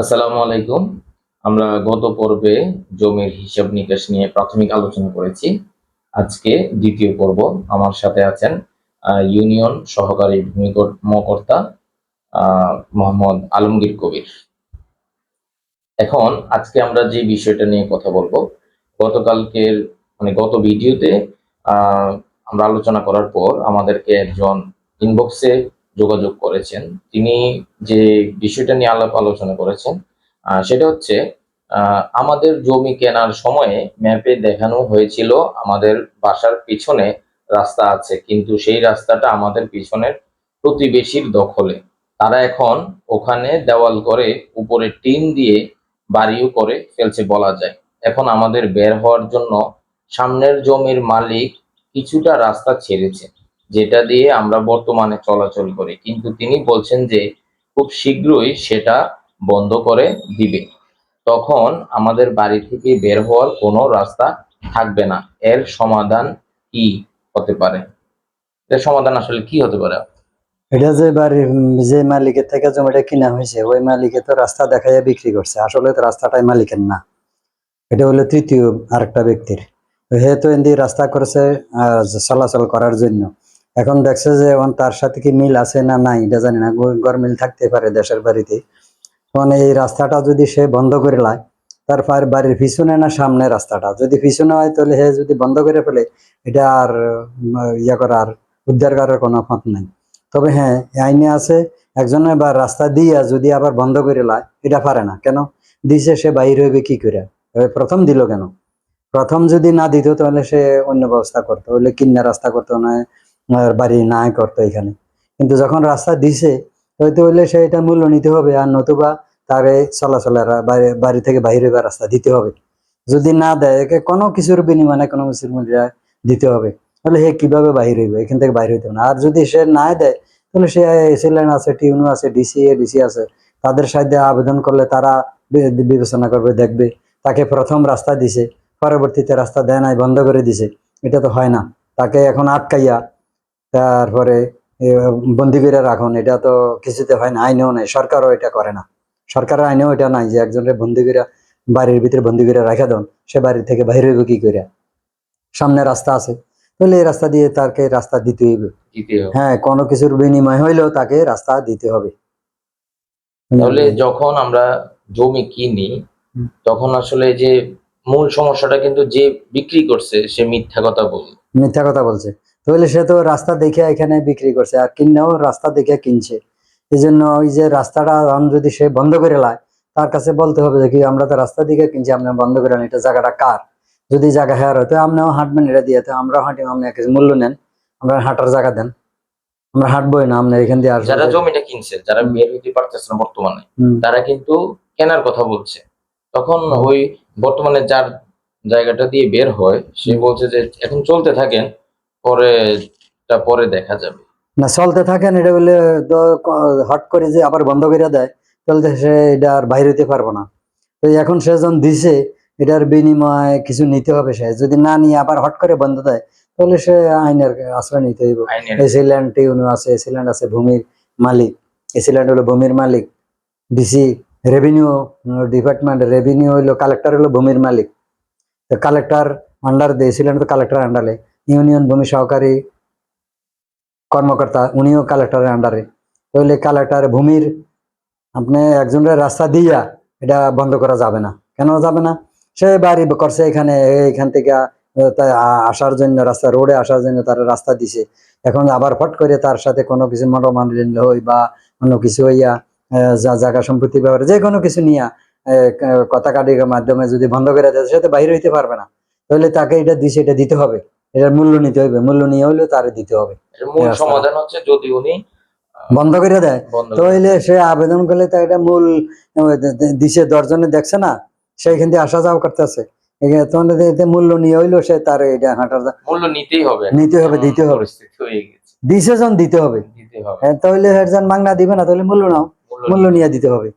আসসালামু আলাইকুম। আমরা গত পর্বে জমির হিসাব নিকাশ নিয়ে প্রাথমিক আলোচনা করেছি। আজকে দ্বিতীয় পর্ব। আমার সাথে আছেন ইউনিয়ন সহকারী ভূমি কর্মকর্তা মোহাম্মদ আলমগীর কবির। এখন আজকে আমরা যে বিষয়টা নিয়ে কথা বলব, গতকালকের মানে গত ভিডিওতে আমরা আলোচনা করার পর আমাদেরকে একজন ইনবক্সে যোগাযোগ করেছেন। তিনি যে বিষয়টা নিয়ে আলাপ আলোচনা করেছেন সেটা হচ্ছে আমাদের জমি কেনার সময়ে ম্যাপে দেখানো হয়েছিল আমাদের বাসার পিছনে রাস্তা আছে, কিন্তু সেই রাস্তাটা আমাদের পিছনের প্রতিবেশীর দখলে। তারা এখন ওখানে দেওয়াল করে উপরে টিন দিয়ে বাড়িও করে ফেলছে বলা যায়। এখন আমাদের বের হওয়ার জন্য সামনের জমির মালিক কিছুটা রাস্তা ছেড়েছে। যেটা দিয়ে আমরা বর্তমানে চলাচল করি। কিন্তু তিনি বলছেন যে খুব শীঘ্রই সেটা বন্ধ করে দিবে। তখন আমাদের বাড়ি থেকে বের হওয়ার কোনো রাস্তা থাকবে না। এর সমাধান কি হতে পারে? এর সমাধান আসলে কি হতে পারে? এটা যে বাড়ির, যে মালিকের থেকে জমিটা কিনা হয়েছে, ওই মালিকে তো রাস্তা দেখাইয়া বিক্রি করছে। আসলে তো রাস্তাটাই মালিকের না। এটা হলো তৃতীয় আরেকটা ব্যক্তির। তো হে এমনি রাস্তা করেছে চলাচল করার জন্য। এখন দেখছে যে এখন তার সাথে কি মিল আছে না নাই, এটা জানি না গড় মিল থাকতে পারে দেশের বাড়িতে। তখন এই রাস্তাটা যদি সে বন্ধ করে লায়, তার বাড়ির পিছনে না সামনে রাস্তাটা? যদি পিছনে হয় তাহলে হে যদি বন্ধ করে ফেলে, এটা আর ইয়া করার উদ্ধার করার কোনো পথ নাই। তবে হ্যাঁ আইনে আছে, একজনে বা রাস্তা দিয়া যদি আবার বন্ধ করে লায়, এটা পারে না। কেন? দিছে সে বাইর হইবে কি করে? প্রথম দিল কেন? প্রথম যদি না দিত তাহলে সে অন্য ব্যবস্থা করতো, হইলে কিন্না রাস্তা করতো না বাড়ি না করতো এখানে। কিন্তু যখন রাস্তা দিছে, হয়তো হইলে সে এটা মূল্য নিতে হবে আর নতুবা তারে চলাচলের বাড়ি থেকে বাইরে বা রাস্তা দিতে হবে। যদি না দেয়, একে কোনো কিছুর বিনিময়ে কোনো কিছুর মূল্যে দিতে হবে। তাহলে সে কীভাবে বাইর হইবে? এখান থেকে বাইর হইতে হবে আর যদি সে না দেয়, তাহলে সে এসিলেন আছে টিউনু আছে ডিসি এ ডিসি আছে। তাদের সাথে আবেদন করলে তারা বিবেচনা করবে, দেখবে। তাকে প্রথম রাস্তা দিছে, পরবর্তীতে রাস্তা দেয় নাই, বন্ধ করে দিছে। এটা তো হয় না। তাকে এখন আটকাইয়া তারপরে বন্দি করে রাখুন এটা তো কিছুতে হয় না আইনেও নাই সরকারও এটা করে না। সরকারের আইনেও এটা নাই যে একজনের বন্দি করে বাড়ির ভিতরে বন্দি করে রাখা দেন সে বাড়ি থেকে বাইরে হইবে কি করে সামনে রাস্তা আছে তাহলে এই রাস্তা দিয়ে তাকে রাস্তা দিতে হইবে। হ্যাঁ কোনো কিছুর বিনিময় হইলেও তাকে রাস্তা দিতে হবে। তাহলে যখন আমরা জমি কিনি তখন আসলে যে মূল সমস্যাটা কিন্তু যে বিক্রি করছে সে মিথ্যা কথা বল। মিথ্যা কথা বলছে। তাহলে সে তো রাস্তা দেখে এখানে বিক্রি করছে আর কিনেও রাস্তা দেখে কিনছে। এই জন্য ওই যে রাস্তাটা এখন যদি সে বন্ধ করে লায় তার কাছে বলতে হবে যে কি আমরা তো রাস্তা দিকে কিনছি আপনি বন্ধ করে এটা জায়গাটা কার? যদি জায়গা হেয়ার হতো আপনিও হাঁটবেন এটা দিয়ে তো আমরাও হাঁটি আপনি কিছু মূল্য নেন আমরা হাঁটার জায়গা দেন। আমরা হাঁটবোই না আপনার এখান দিয়ে আসব যারা জমিটা কিনছে যারা। বের হইতে পারতেছে না বর্তমানে তারা কিন্তু কেনার কথা বলছে। তখন ওই বর্তমানে যার জায়গাটা দিয়ে বের হয় সে বলছে যে এখন চলতে থাকেন পরে টা পরে দেখা যাবে। না চলতে থাকেন এটা বলে হট করে যে আবার বন্ধ করে দেয় তাহলে সে এটা আর বাইরে হতে পারব না। তো এখন সে যখন দিছে এটার বিনিময়ে কিছু নিতে হবে সে। যদি না নিয়ে আবার হট করে বন্ধ দেয় তাহলে সে আইনের আশ্রয় নিতে হইব। এসিল্যান্ড টিউনু আছে এসিল্যান্ড আছে ভূমির মালিক। এসিল্যান্ড হলো ভূমির মালিক। ডিসি রেভিনিউ ডিপার্টমেন্ট রেভিনিউ হলো কালেক্টর হলো ভূমির মালিক। তো কালেক্টর আন্ডার দিয়ে এসিল্যান্ড তো কালেক্টর আন্ডারে ইউনিয়ন ভূমি সহকারী কর্মকর্তা, উনিও কালেক্টরের আন্ডারে তাহলে কালেক্টর ভূমির আপনি একজনের রাস্তা দিয়া এটা বন্ধ করা যাবে না। কেন যাবে না? সে বাড়ি করছে এখানে এখান থেকে আসার জন্য রাস্তা, রোডে আসার জন্য তার রাস্তা দিছে। এখন আবার ফট করে তার সাথে কোনো কিছু মনোমালিন্য হই বা অন্য কিছু হইয়া যা জায়গা সম্পত্তি ব্যাপারে যে কোনো কিছু নিয়া কথা কাটির মাধ্যমে যদি বন্ধ করে দেয়, সে তো বাইরে হইতে পারবে না। তাহলে তাকে এটা দিছে, এটা দিতে হবে। এটার মূল্য নিতে হবে মূল্য নিয়ে হইলেও তারে দিতে হবে। মূল সমাধান হচ্ছে যদি উনি বন্ধ করে দেয়। তো হইলে সে আবেদন করলে তো এটা মূল আহ, দে- দে- দশজনে দেখছে না সেইখান থেকে আসা যাওয়া করতেছে। তখন মূল্য নিয়ে হইল সে তার এটা হাঁটার মূল্য নিতেই হবে। নিতে হবে দিতে হবে। হয়ে দিছে দিতে হবে। হ্যাঁ, তাহলে মাংনা দিবে না তাহলে মূল্য নাও। মূল্য নিয়ে। দিতে হবে।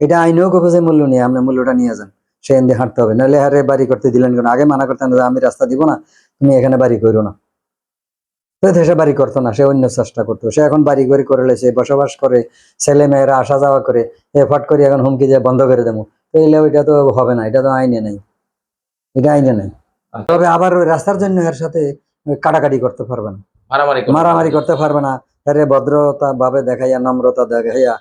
এটা আইনেও কবে যে মূল্য নিয়ে আপনি মূল্যটা নিয়ে যান। সে এমনি হাঁটতে হবে। নাহলে হারে বাড়ি করতে দিলেন কেন? আগে মানা করতেন আমি রাস্তা দিব না। তুমি এখানে বাড়ি করো না। তো দেশে বাড়ি করতো না সে অন্য চেষ্টা করতো। সে এখন বাড়ি করে করে লেছে বসবাস করে ছেলে মেয়েরা আসা যাওয়া করে এ ফট করে এখন হুমকি দিয়ে বন্ধ করে দেবো। তো এলে ওইটা তো হবে না এটা তো আইনে নাই। এটা আইনে নাই। আচ্ছা। তবে আবার ওই রাস্তার জন্য এর সাথে কাটাকাটি করতে পারবে না। মারামারি করতে পারবে না। আরে ভদ্রতা ভাবে দেখাইয়া নম্রতা দেখাইয়া।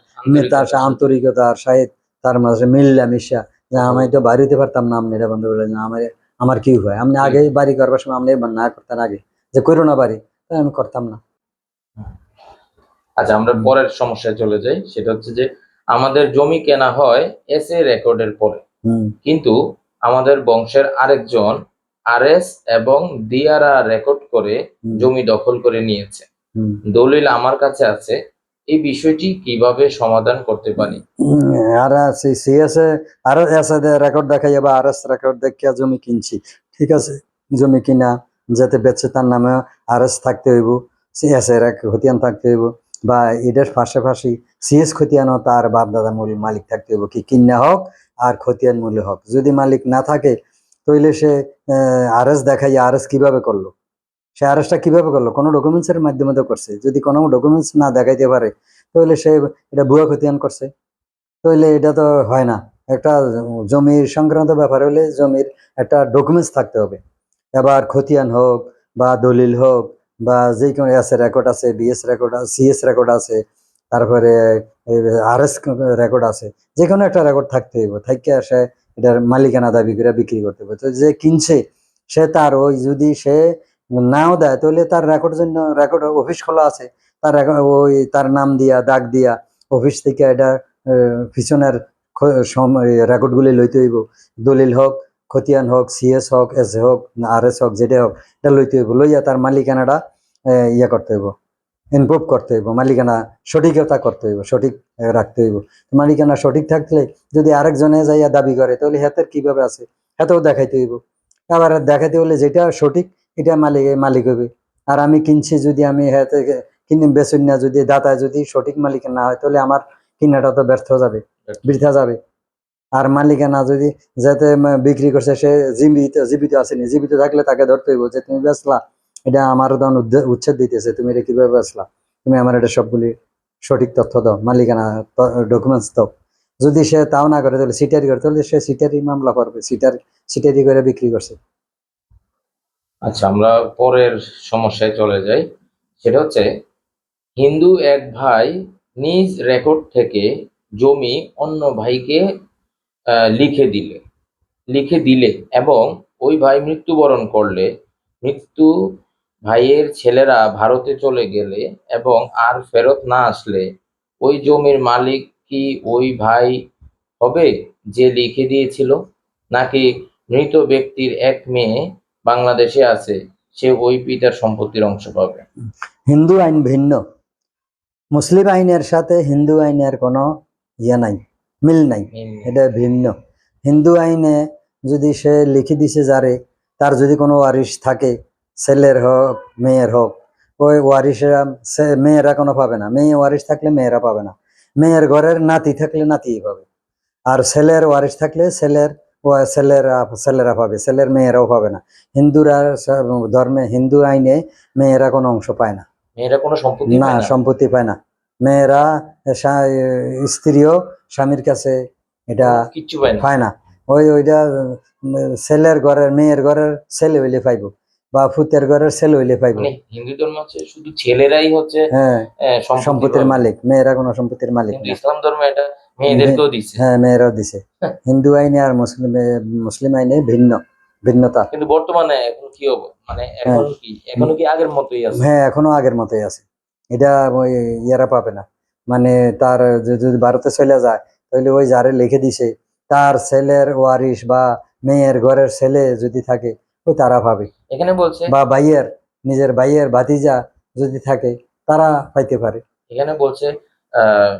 তার সা- আন্তরিকতা আর সাহিত্য তার মাঝে মিল্লা মিশা যে আমি তো বাড়ি হইতে পারতাম না আপনি এটা বন্ধ করে না আমার আমার কি হয়? আমি আগে বাড়ি করবার সময় আমি না করতাম আগে। যে করো না বাড়ি তাই আমি করতাম না। আচ্ছা আমরা পরের সমস্যায় চলে যাই। সেটা হচ্ছে যে আমাদের জমি কেনা হয় এস এ রেকর্ডের পরে। কিন্তু আমাদের বংশের আরেকজন আরএস এবং দিয়ারা রেকর্ড করে জমি দখল করে নিয়েছে। দলিল আমার কাছে আছে এই বিষয়টি কীভাবে সমাধান করতে পারি? আর সিএস আর এস রেকর্ড দেখাইয়া বা আর এস রেকর্ড দেখিয়া জমি কিনছি। ঠিক আছে? জমি কিনা, যাতে বেচে তার নামে আর এস থাকতে হইব সিএস এর খতিয়ান থাকতে হইব, বা এটার পাশাপাশি সিএস খতিয়ানও তার বাপ দাদা মূল মালিক থাকতে হইব, কি কিনা হোক আর খতিয়ান মূল্য হোক। যদি মালিক না থাকে, তাইলে সে আর এস দেখাইয়া আর এস কীভাবে করল? সে আর এসটা কীভাবে করল? কোনো ডকুমেন্টসের মাধ্যমে তো করছে। যদি কোনো ডকুমেন্টস না দেখাইতে পারে, তাহলে সে এটা ভুয়া খতিয়ান করছে। তাহলে এটা তো হয় না। একটা জমির সংক্রান্ত ব্যাপার হলে জমির একটা ডকুমেন্টস থাকতে হবে। এবার খতিয়ান হোক বা দলিল হোক বা যে কোনো এস রেকর্ড আছে বিএস রেকর্ড আছে সিএস রেকর্ড আছে, তারপরে আর এস রেকর্ড আছে, যে কোনো একটা রেকর্ড থাকতে হইব। থাকতে সে এটার মালিকানা দাবি করে বিক্রি করতে হবে তো যে কিনছে, সে তার ওই যদি সে নাও দেয়, তাহলে তার রেকর্ড জন্য রেকর্ড অফিস খোলা আছে। তার ওই তার নাম দিয়া, দাগ দিয়া অফিস থেকে এটা পিছনের রেকর্ড গুলি লইতে হইব। দলিল হোক, খতিয়ান হোক সিএস হোক এস হোক আর এস হোক যেটা হোক, এটা লইতে হইব। লইয়া তার মালিকানাটা ইয়ে করতে হইব ইনপ্রুভ করতে হইব। মালিকানা সঠিকতা করতে হইব, সঠিক রাখতে হইব। মালিকানা সঠিক থাকলে যদি আরেকজনে যাইয়া দাবি করে, তাহলে হাতের কীভাবে আছে? হাতেও দেখাইতে হইব। আবার দেখাইতে হলে যেটা সঠিক এটা মালিক মালিক হবে। আর আমি কিনছি যদি আমি হাতে কিনে বেচুন না যদি দাতা যদি সঠিক মালিক না হয় তাহলে আমার কিনাটা তো ব্যর্থ যাবে বৃথা যাবে। আর মালিকানা যদি যাতে বিক্রি করছে সে জীবিত জীবিত আসেনি জীবিত থাকলে তাকে ধরতে হইব যে তুমি বেচলা এটা আমার দান উচ্ছেদ দিতেছে তুমি এটা কীভাবে বেচলা? তুমি আমার এটা সবগুলি সঠিক তথ্য দাও মালিকানা ডকুমেন্টস দাও। যদি সে তাও না করে তাহলে সিটারি করে তাহলে সে সিটারি মামলা করবে সিটার সিটারি করে বিক্রি করছে। আচ্ছা আমরা পরের সমস্যায় চলে যাই। সেটা হচ্ছে, হিন্দু এক ভাই নিজ রেকর্ড থেকে জমি অন্য ভাইকে লিখে দিলে লিখে দিলে এবং ওই ভাই মৃত্যুবরণ করলে, মৃত্যু ভাইয়ের ছেলেরা ভারতে চলে গেলে এবং আর ফেরত না আসলে ওই জমির মালিক কি ওই ভাই হবে যে লিখে দিয়েছিল? নাকি মৃত ব্যক্তির এক মেয়ে বাংলাদেশে আছে সে ওই পিতার সম্পত্তির অংশ পাবে। হিন্দু আইন ভিন্ন। মুসলিম আইনের সাথে হিন্দু আইনের কোনো ইয়ে নাই মিল নাই এটা ভিন্ন। হিন্দু আইনে যদি সে লিখে দিছে যারে তার যদি কোনো ওয়ারিশ থাকে ছেলের হোক মেয়ের হোক ওই ওয়ারিশেরা মেয়েরা কোনো পাবে না। মেয়ে ওয়ারিশ থাকলে মেয়েরা পাবে না। মেয়ের ঘরের নাতি থাকলে নাতি পাবে। আর ছেলের ওয়ারিশ থাকলে ছেলের ছেলেরা ছেলেরা পাবে ছেলের মেয়েরাও পাবে না। হিন্দুরা ধর্মে হিন্দু আইনে মেয়েরা কোনো অংশ পায় না। মেয়েরা কোনো সম্পত্তি না সম্পত্তি পায় না। মেয়েরা স্ত্রীও স্বামীর কাছে এটা কিচ্ছু পায় না। ওই ওইটা ছেলের ঘরের মেয়ের ঘরের ছেলে হইলে পাইব বা ফুতের ঘরের ছেলে হইলে পাইব। মানে হিন্দু ধর্ম হচ্ছে শুধু ছেলেরাই হচ্ছে হ্যাঁ সম্পত্তির। মালিক। মেয়েরা কোনো সম্পত্তির মালিক ইসলাম ধর্মে এটা মেয়েদেরকেও দিচ্ছে হ্যাঁ মেয়েরাও দিছে। হ্যাঁ। হিন্দু আইনে আর মুসলিম মুসলিম আইনে ভিন্ন ভিন্নতা। কিন্তু বর্তমানে এখন কি মানে এখন কি? এখনও কি আগের মতোই আছে? হ্যাঁ এখনও আগের মতোই আছে। এটা ওই ইয়ারা পাবে না। মানে তার যদি ভারতে চলে যায় তাহলে ওই যারে লিখে দিছে তার ছেলের ওয়ারিশ বা মেয়ের ঘরের ছেলে যদি থাকে ওই তারা পাবে। এখানে বলছে বা ভাইয়ের নিজের ভাইয়ের ভাতিজা যদি থাকে তারা পাইতে পারে। এখানে বলছে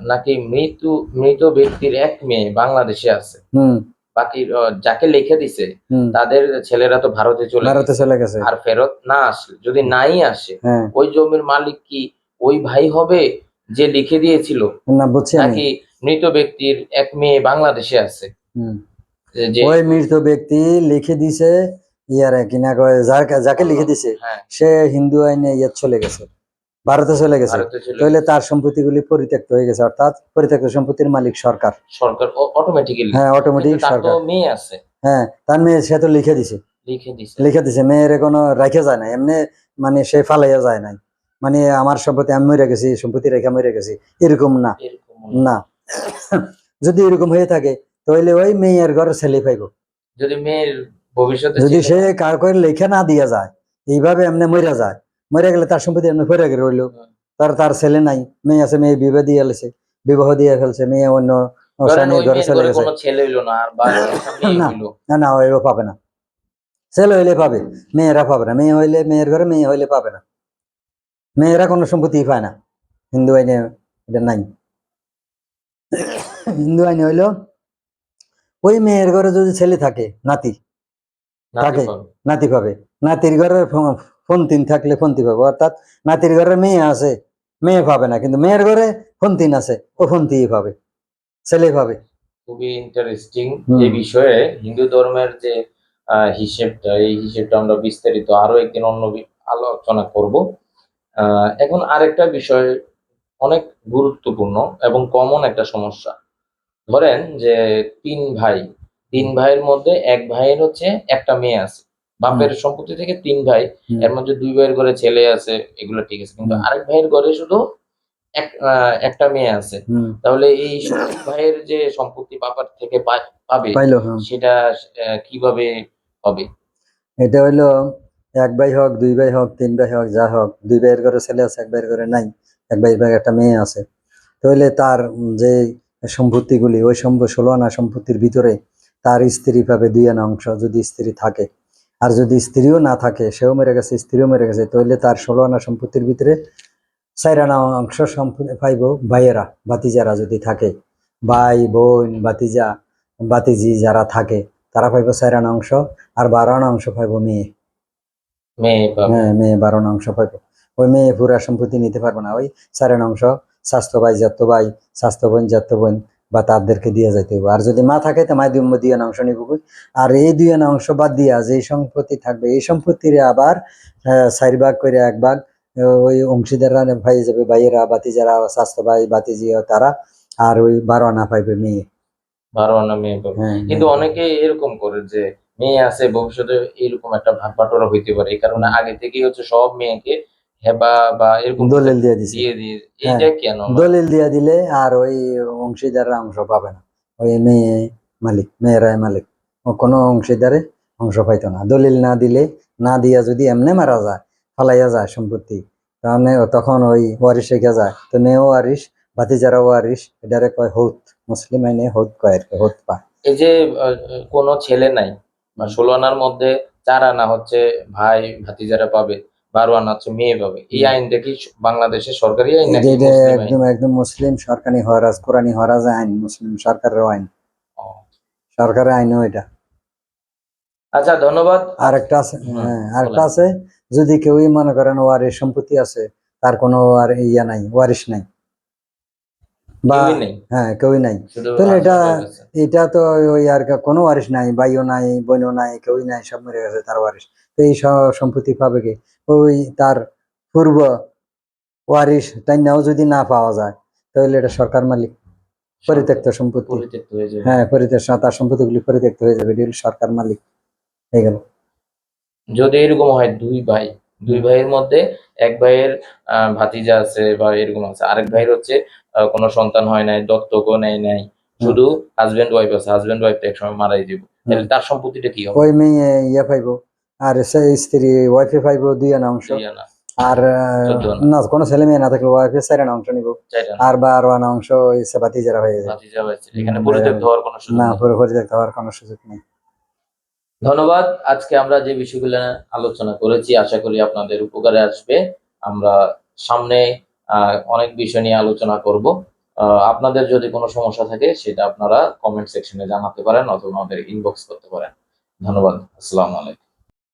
নাকি মৃত্যু মৃত ব্যক্তির এক মেয়ে বাংলাদেশে আছে। হুম। বাকি যাকে লিখে দিছে তাদের ছেলেরা তো ভারতে চলে ভারতে চলে গেছে। আর ফেরত না আসলে যদি নাই আসে হ্যাঁ। ওই জমির মালিক কি ওই ভাই হবে যে লিখে দিয়েছিল? না বুঝছি নাকি মৃত ব্যক্তির এক মেয়ে বাংলাদেশে আছে? যে ওই মৃত ব্যক্তি লিখে দিছে ইয়ারে কিনা যাকে লিখে দিছে হ্যাঁ। সে হিন্দু আইনে ইয়ে চলে গেছে। ভারতে চলে গেছে। তাহলে তার সম্পত্তিগুলি পরিত্যক্ত হয়ে গেছে অর্থাৎ পরিত্যক্ত সম্পত্তির মালিক সরকার। সরকার অটোমেটিক্যালি হ্যাঁ অটোমেটিক সরকার। মেয়ে আছে। হ্যাঁ তার মেয়ে সে তো লিখে দিছে। লিখে দিছে। মেয়ের কোনো রাখে যায় না। এমনি মানে সে ফালাইয়া যায় নাই। মানে আমার সম্পত্তি আমি মরে গেছি সম্পত্তি রেখে মরে গেছি। এরকম না। না। যদি এরকম হয়ে থাকে তাহলে ওই মেয়ের ঘরে ছেলে পাইব যদি মেয়ের ভবিষ্যতে যদি সে কার করে লেখা না দিয়া যায় এইভাবে এমনি মরে যায়। মরে গেলে তার সম্পত্তি এমনি ফেরে গেলে রইল। তার তার ছেলে নাই মেয়ে আছে মেয়ে বিবাহ দিয়ে ফেলছে বিবাহ দিয়ে ফেলছে মেয়ে অন্য ঘরে মেয়ের চলে ঘরে গেছে। কোনো ছেলে হইল না আর বা একটা মেয়ে না। হইল। না না ওইও পাবে না। ছেলে হইলে পাবে মেয়েরা পাবে না। মেয়ে হইলে মেয়ের ঘরে মেয়ে হইলে পাবে না। মেয়েরা কোনো সম্পত্তি পায় না। হিন্দু আইনে এটা নাই। হিন্দু আইনে হইল ওই মেয়ের ঘরে যদি ছেলে থাকে নাতি নাতি থাকে। নাতি পাবে। নাতির ঘরে ফন্তিন থাকলে ফন্তি পাবে। অর্থাৎ নাতির ঘরে মেয়ে আছে মেয়ে পাবে না কিন্তু মেয়ের ঘরে ফন্তিন আছে ও ফন্তি পাবে ছেলে পাবে। খুবই ইন্টারেস্টিং এই বিষয়ে। হিন্দু ধর্মের যে হিসেবটা এই হিসেবটা আমরা বিস্তারিত আরও একদিন অন্য আলোচনা করব। আহ, এখন আরেকটা বিষয় অনেক গুরুত্বপূর্ণ এবং কমন একটা সমস্যা। ধরেন যে তিন ভাই তিন ভাইয়ের মধ্যে এক ভাইয়ের হচ্ছে একটা মেয়ে আছে। বাপের সম্পত্তি থেকে তিন ভাই এর মধ্যে দুই ভাইয়ের ঘরে ছেলে আছে এগুলো ঠিক আছে। কিন্তু আরেক ভাইয়ের ঘরে শুধু এক একটা মেয়ে আছে। তাহলে এই ভাইয়ের যে সম্পত্তি বাবার থেকে পাবে সেটা কীভাবে হবে? এটা হইল এক ভাই হোক দুই ভাই হোক তিন ভাই হোক যা হোক দুই ভাইয়ের ঘরে ছেলে আছে এক ভাইয়ের ঘরে নাই এক ভাইয়ের ঘরে একটা মেয়ে আছে। তাহলে তার যে সম্পত্তিগুলি ওই সম্প ষোলো আনা সম্পত্তির ভিতরে তার স্ত্রী পাবে দুই আনা অংশ যদি স্ত্রী থাকে। আর যদি স্ত্রীও না থাকে সেও মেরে গেছে স্ত্রীও মেরে গেছে তাহলে তার ষোলো আনা সম্পত্তির ভিতরে চার আনা অংশ সম্পত্তি পাইব ভাইয়েরা বাতিজারা যদি থাকে। ভাই বোন বাতিজা বাতিজি যারা থাকে তারা পাইব চার আনা অংশ আর বারো আনা অংশ পাইব মেয়ে। হ্যাঁ মেয়ে বারো আনা অংশ পাইব। ওই মেয়ে পুরা সম্পত্তি নিতে পারবে না ওই চার আনা অংশ স্বাস্থ্য ভাই জাত্য ভাই স্বাস্থ্য বোন জাত্য বোন বা তাদেরকে দিয়ে যাইতে হবে আর যদি মা থাকে তো মায় দুই দুই অংশ নিব আর এই দুই অংশ বাদ দিয়া যে সম্পত্তি থাকবে এই সম্পত্তির আবার চার ভাগ করে এক ভাগ ওই অংশীদাররা ভাই যাবে ভাইয়েরা বাতি যারা স্বাস্থ্য ভাই বাতিজি তারা আর ওই বারো আনা পাইবে মেয়ে। বারো আনা মেয়ে পাবে। হ্যাঁ কিন্তু অনেকে এরকম করে যে মেয়ে আছে ভবিষ্যতে এরকম একটা ভাগ বাটোয়ারা হইতে পারে। এই কারণে আগে থেকেই হচ্ছে সব মেয়েকে হেবা বা এরকম দলিল দিয়ে দিছে। দিয়ে দিয়ে হ্যাঁ। এইটা কেন? দলিল দিয়ে দিলে আর ওই অংশীদাররা অংশ পাবে না। ওই মেয়ে মালিক মেয়েরাই মালিক। ও কোনো অংশীদারে অংশ পাইতো না। দলিল না দিলে না দিয়া যদি এমনি মারা যায় ফালাইয়া যায় সম্পত্তি তাহলে তখন ওই ওয়ারিশ রেখে যায়। তো মেয়েও ওয়ারিশ ভাতিজারা ওয়ারিশ এটারে কয় হৌত মুসলিম আইনে হৌত কয় আর কি হৌত পায়। এই যে কোনো ছেলে নাই বা ষোলো আনার মধ্যে চার আনা হচ্ছে ভাই ভাতিজারা পাবে। বারো আনা হচ্ছে মেয়ে পাবে। এই আইনটা কি বাংলাদেশের সরকারি আইন নাকি আইন? একদম একদম মুসলিম সরকারি হরাজ কোরআনি হরাজ আইন মুসলিম সরকারের আইন। সরকারের আইনও এটা। আচ্ছা ধন্যবাদ। আর একটা আছে হ্যাঁ আরেকটা আছে যদি কেউই মনে করেন ওয়ারিশ সম্পত্তি আছে তার কোনো আর ইয়া নাই ওয়ারিশ নাই। বা হ্যাঁ কেউই নাই। তাহলে এটা এটা তো ওই আর কোনো ওয়ারিশ নাই ভাইও নাই বোনও নাই কেউই নাই সব মরে গেছে তার ওয়ারিশ। তো এই সম্পত্তি পাবে কি? ওই তার পূর্ব ওয়ারিশ তাই নাও যদি না পাওয়া যায় তাহলে এটা সরকার মালিক পরিত্যক্ত সম্পত্তি। হয়ে পরিত্যক্ত তার সম্পত্তিগুলি পরিত্যক্ত হয়ে যাবে এটা সরকার মালিক। হয়ে গেল। যদি এরকম হয় দুই ভাই দুই ভাইয়ের মধ্যে এক ভাইয়ের ভাতিজা আছে বা এরকম আছে আরেক ভাইয়ের হচ্ছে কোনো সন্তান হয় নাই দত্তকও নেয় নাই শুধু হাজবেন্ড ওয়াইফ আছে হাজবেন্ড ওয়াইফ একসময় মারাই দিব। তাহলে তার সম্পত্তিটা কি হবে? ওই মেয়ে ইয়ে পাইব। আর স্ত্রী ওয়াইফে ফাইভ দুই আনা অংশ। আর। না কোনো ছেলে মেয়ে না থাকলে ওয়াইফে চার আনা অংশ নিব। চার আনা। আর বারো আনা অংশ সেবাতি যারা হয়ে যায়। না। পুরো পরিত্যক্ত হওয়ার কোনো সুযোগ নেই। ধন্যবাদ। আজকে আমরা যে বিষয়গুলো আলোচনা করেছি আশা করি আপনাদের উপকারে আসবে। আমরা সামনে আহ, অনেক বিষয় নিয়ে আলোচনা করব। আহ, আপনাদের যদি কোনো সমস্যা থাকে সেটা আপনারা কমেন্ট সেকশনে জানাতে পারেন অথবা আমাদের ইনবক্স করতে পারেন। ধন্যবাদ। আসসালামু আলাইকুম।